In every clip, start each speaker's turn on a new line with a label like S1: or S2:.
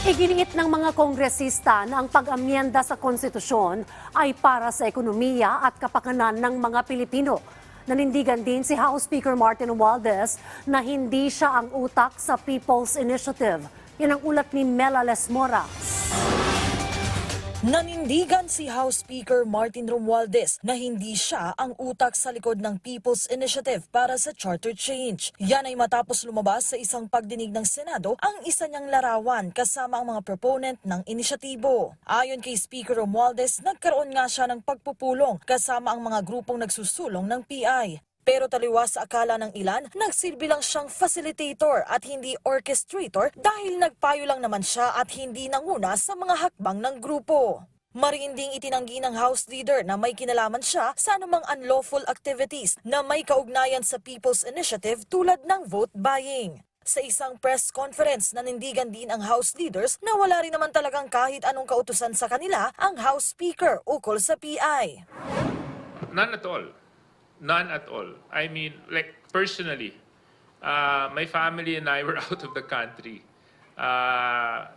S1: Iginiit ng mga kongresista na ang pag-amyenda sa konstitusyon ay para sa ekonomiya at kapakanan ng mga Pilipino. Nanindigan din si House Speaker Martin Romualdez na hindi siya ang utak sa People's Initiative. Yan ang ulat ni Mela Lesmora.
S2: Nanindigan si House Speaker Martin Romualdez na hindi siya ang utak sa likod ng People's Initiative para sa charter change. Yan ay matapos lumabas sa isang pagdinig ng Senado ang isa niyang larawan kasama ang mga proponent ng inisyatibo. Ayon kay Speaker Romualdez, nagkaroon nga siya ng pagpupulong kasama ang mga grupong nagsusulong ng PI. Pero taliwas sa akala ng ilan, nagsilbi lang siyang facilitator at hindi orchestrator dahil nagpayo lang naman siya at hindi nanguna sa mga hakbang ng grupo. Mariinding itinanggi ng House Leader na may kinalaman siya sa anumang unlawful activities na may kaugnayan sa People's Initiative tulad ng vote buying. Sa isang press conference, nanindigan din ang House leaders na wala rin naman talagang kahit anong kautusan sa kanila ang House Speaker ukol sa PI.
S3: None at all. None at all. I mean, like personally, uh, my family and I were out of the country. Uh,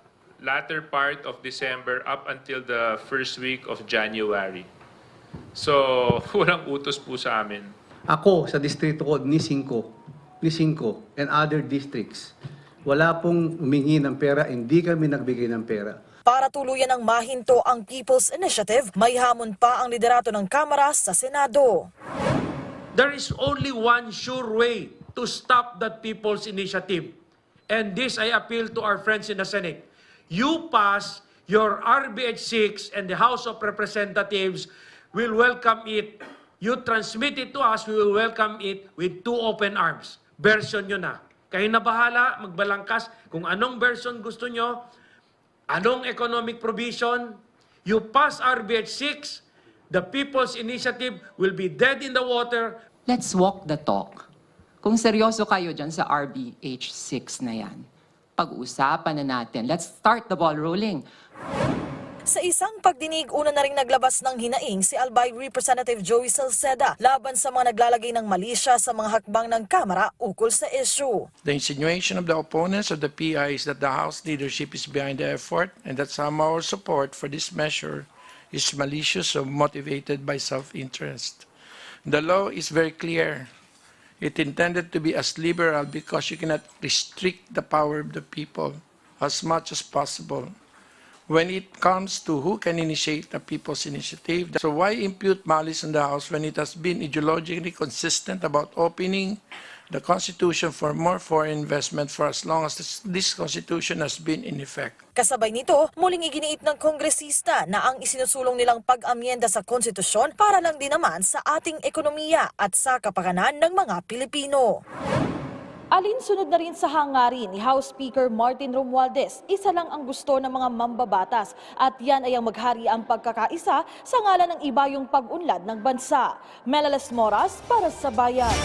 S3: latter part of December up until the first week of January. So, walang utos po sa amin.
S4: Ako sa distrito ko ni Cinco, ni Cinco and other districts, wala pong humingi ng pera, hindi kami nagbigay ng pera.
S2: Para tuluyan ng mahinto ang People's Initiative, may hamon pa ang liderato ng Kamara sa Senado.
S5: There is only one sure way to stop that people's initiative. And this I appeal to our friends in the Senate. You pass your RBH 6 and the House of Representatives will welcome it. You transmit it to us, we will welcome it with two open arms. Version nyo na. Kayo na bahala, magbalangkas kung anong version gusto nyo, anong economic provision. You pass RBH 6, the People's Initiative will be dead in the water.
S6: Let's walk the talk. Kung seryoso kayo dyan sa RBH 6 na yan, pag-uusapan na natin. Let's start the ball rolling.
S2: Sa isang pagdinig, una na rin naglabas ng hinaing si Albay Representative Joey Salceda laban sa mga naglalagay ng malisya sa mga hakbang ng Kamara ukol sa issue.
S7: The insinuation of the opponents of the PI is that the House leadership is behind the effort and that somehow our support for this measure is malicious or motivated by self-interest. The law is very clear. It intended to be as liberal because you cannot restrict the power of the people as much as possible. When it comes to who can initiate the people's initiative, so why impute malice in the House when it has been ideologically consistent about opening the Constitution for more foreign investment for as long as this, Constitution has been in effect?
S2: Kasabay nito, muling iginiit ng kongresista na ang isinusulong nilang pag-amyenda sa konstitusyon para lang din naman sa ating ekonomiya at sa kapakanan ng mga Pilipino.
S8: Alinsunod na rin sa hangarin ni House Speaker Martin Romualdez, isa lang ang gusto ng mga mambabatas at yan ay ang maghari ang pagkakaisa sa ngalan ng ibayong pag-unlad ng bansa. Melalas Moras para sa Bayan.